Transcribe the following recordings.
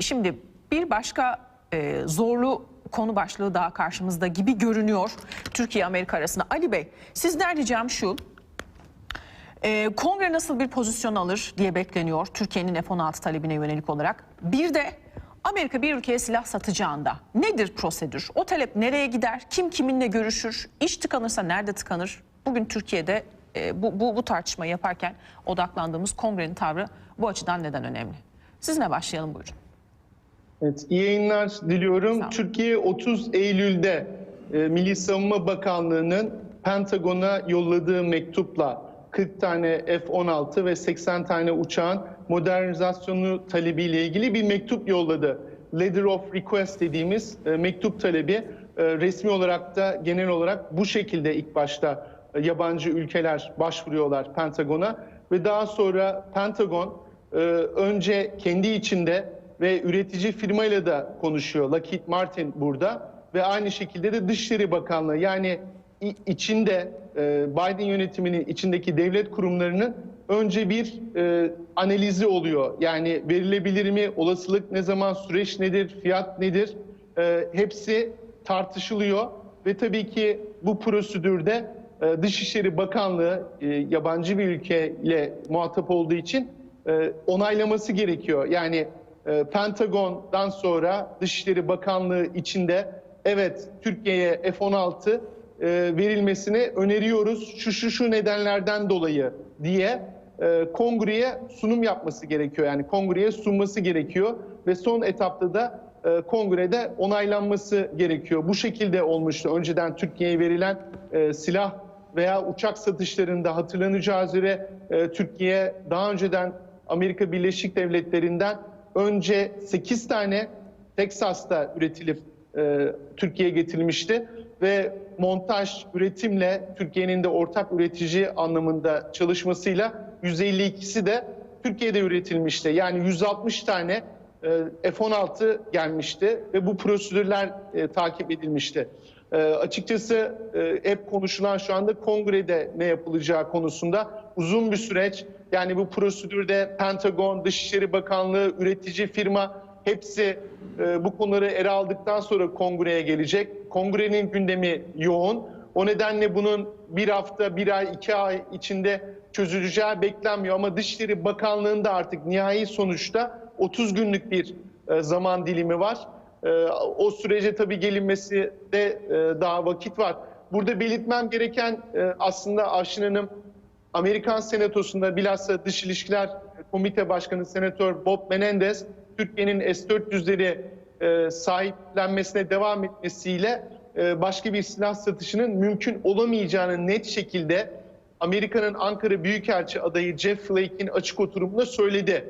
şimdi bir başka e, zorlu konu başlığı daha karşımızda gibi görünüyor Türkiye-Amerika arasında. Ali Bey sizden ricam şu. E, kongre nasıl bir pozisyon alır diye bekleniyor Türkiye'nin F-16 talebine yönelik olarak. Bir de Amerika bir ülkeye silah satacağında nedir prosedür? O talep nereye gider? Kim kiminle görüşür? İş tıkanırsa nerede tıkanır? Bugün Türkiye'de e, bu, bu, bu tartışmayı yaparken odaklandığımız kongrenin tavrı bu açıdan neden önemli? Sizinle başlayalım buyurun. Evet, iyi yayınlar diliyorum. Türkiye 30 Eylül'de e, Milli Savunma Bakanlığı'nın Pentagon'a yolladığı mektupla 40 tane F-16 ve 80 tane uçağın modernizasyonu talebiyle ilgili bir mektup yolladı. Letter of Request dediğimiz e, mektup talebi e, resmi olarak da genel olarak bu şekilde ilk başta e, yabancı ülkeler başvuruyorlar Pentagon'a ve daha sonra Pentagon e, önce kendi içinde ve üretici firmayla da konuşuyor. Lockheed Martin burada ve aynı şekilde de Dışişleri Bakanlığı yani içinde e, Biden yönetiminin içindeki devlet kurumlarının önce bir e, analizi oluyor. Yani verilebilir mi, olasılık ne zaman, süreç nedir, fiyat nedir E, hepsi tartışılıyor ve tabii ki bu prosedürde Dışişleri Bakanlığı yabancı bir ülkeyle muhatap olduğu için onaylaması gerekiyor. Yani e, Pentagon'dan sonra Dışişleri Bakanlığı içinde evet Türkiye'ye F-16 e, verilmesini öneriyoruz şu şu şu nedenlerden dolayı diye e, kongreye sunum yapması gerekiyor. Yani kongreye sunması gerekiyor ve son etapta da kongrede onaylanması gerekiyor. Bu şekilde olmuştu önceden Türkiye'ye verilen silah veya uçak satışlarında hatırlanacağı üzere e, Türkiye daha önceden Amerika Birleşik Devletleri'nden önce 8 tane Teksas'ta üretilip e, Türkiye'ye getirilmişti ve montaj üretimle Türkiye'nin de ortak üretici anlamında çalışmasıyla 152'si de Türkiye'de üretilmişti. Yani 160 tane e, F-16 gelmişti ve bu prosedürler e, takip edilmişti. E, açıkçası e, hep konuşulan şu anda kongrede ne yapılacağı konusunda uzun bir süreç. Yani bu prosedürde Pentagon, Dışişleri Bakanlığı, üretici firma hepsi e, bu konuları ele aldıktan sonra kongreye gelecek. Kongrenin gündemi yoğun. O nedenle bunun bir hafta, bir ay, iki ay içinde çözüleceği beklenmiyor. Ama Dışişleri Bakanlığı'nda artık nihai sonuçta 30 günlük bir e, zaman dilimi var. E, O sürece tabii gelinmesi de e, daha vakit var. Burada belirtmem gereken e, aslında Avşin Hanım Amerikan Senatosu'nda bilhassa Dış İlişkiler Komite Başkanı Senatör Bob Menendez Türkiye'nin S-400'leri e, sahiplenmesine devam etmesiyle başka bir silah satışının mümkün olamayacağını net şekilde Amerika'nın Ankara Büyükelçi adayı Jeff Flake'in açık oturumunda söyledi.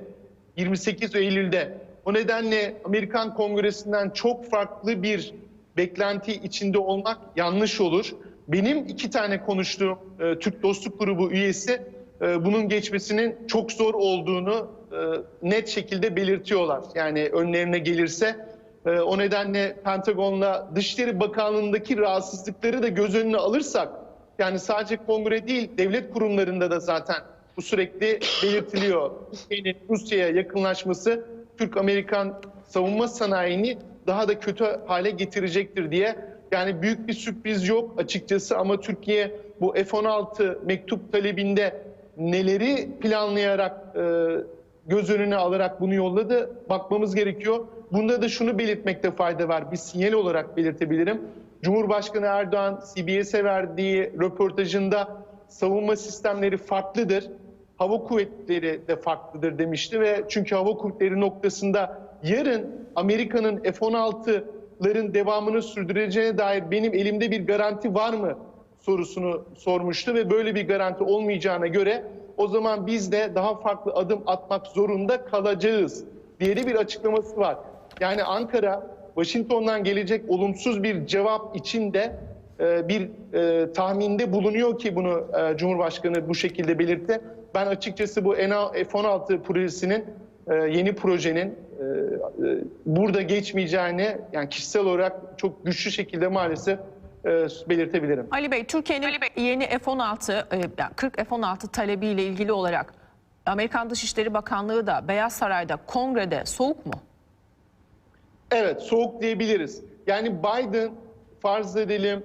28 Eylül'de. O nedenle Amerikan Kongresi'nden çok farklı bir beklenti içinde olmak yanlış olur. Benim iki tane konuştuğum e, Türk Dostluk Grubu üyesi e, bunun geçmesinin çok zor olduğunu e, net şekilde belirtiyorlar. Yani önlerine gelirse e, o nedenle Pentagon'la Dışişleri Bakanlığı'ndaki rahatsızlıkları da göz önüne alırsak yani sadece kongre değil devlet kurumlarında da zaten bu sürekli belirtiliyor. Türkiye'nin Rusya'ya yakınlaşması Türk-Amerikan savunma sanayini daha da kötü hale getirecektir diye. Yani büyük bir sürpriz yok açıkçası ama Türkiye bu F-16 mektup talebinde neleri planlayarak e, göz önüne alarak bunu yolladı bakmamız gerekiyor. Bunda da şunu belirtmekte fayda var. Bir sinyal olarak belirtebilirim. Cumhurbaşkanı Erdoğan CBS'e verdiği röportajında savunma sistemleri farklıdır. Hava kuvvetleri de farklıdır demişti ve çünkü hava kuvvetleri noktasında yarın Amerika'nın F-16'ların devamını sürdüreceğine dair benim elimde bir garanti var mı sorusunu sormuştu ve böyle bir garanti olmayacağına göre o zaman biz de daha farklı adım atmak zorunda kalacağız diye de bir açıklaması var. Yani Ankara Washington'dan gelecek olumsuz bir cevap içinde e, bir e, tahminde bulunuyor ki bunu e, Cumhurbaşkanı bu şekilde belirtti. Ben açıkçası bu F-16 projesinin e, yeni projenin e, e, burada geçmeyeceğini yani kişisel olarak çok güçlü şekilde maalesef belirtebilirim. Ali Bey, Türkiye'nin yeni F-16, e, yani 40 F-16 talebiyle ilgili olarak Amerikan Dışişleri Bakanlığı da Beyaz Saray'da, Kongre'de soğuk mu? Evet, soğuk diyebiliriz. Yani Biden farz edelim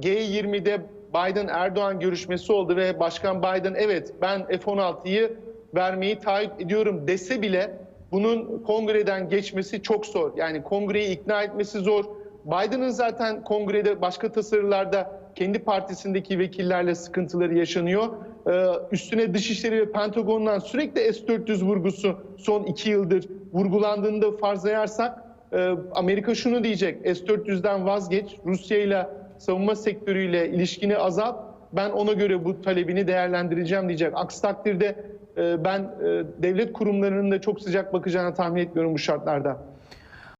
G20'de Biden-Erdoğan görüşmesi oldu ve Başkan Biden evet ben F-16'yı vermeyi taahhüt ediyorum dese bile bunun kongreden geçmesi çok zor. Yani kongreyi ikna etmesi zor. Biden'ın zaten kongrede başka tasarılarda kendi partisindeki vekillerle sıkıntıları yaşanıyor. Ee, üstüne Dışişleri ve Pentagon'dan sürekli S-400 vurgusu son iki yıldır vurgulandığında farzlayarsak ee, Amerika şunu diyecek, S-400'den vazgeç, Rusya ile savunma sektörüyle ilişkini azalt, ben ona göre bu talebini değerlendireceğim diyecek. Aksi takdirde e, ben e, devlet kurumlarının da çok sıcak bakacağını tahmin etmiyorum bu şartlarda.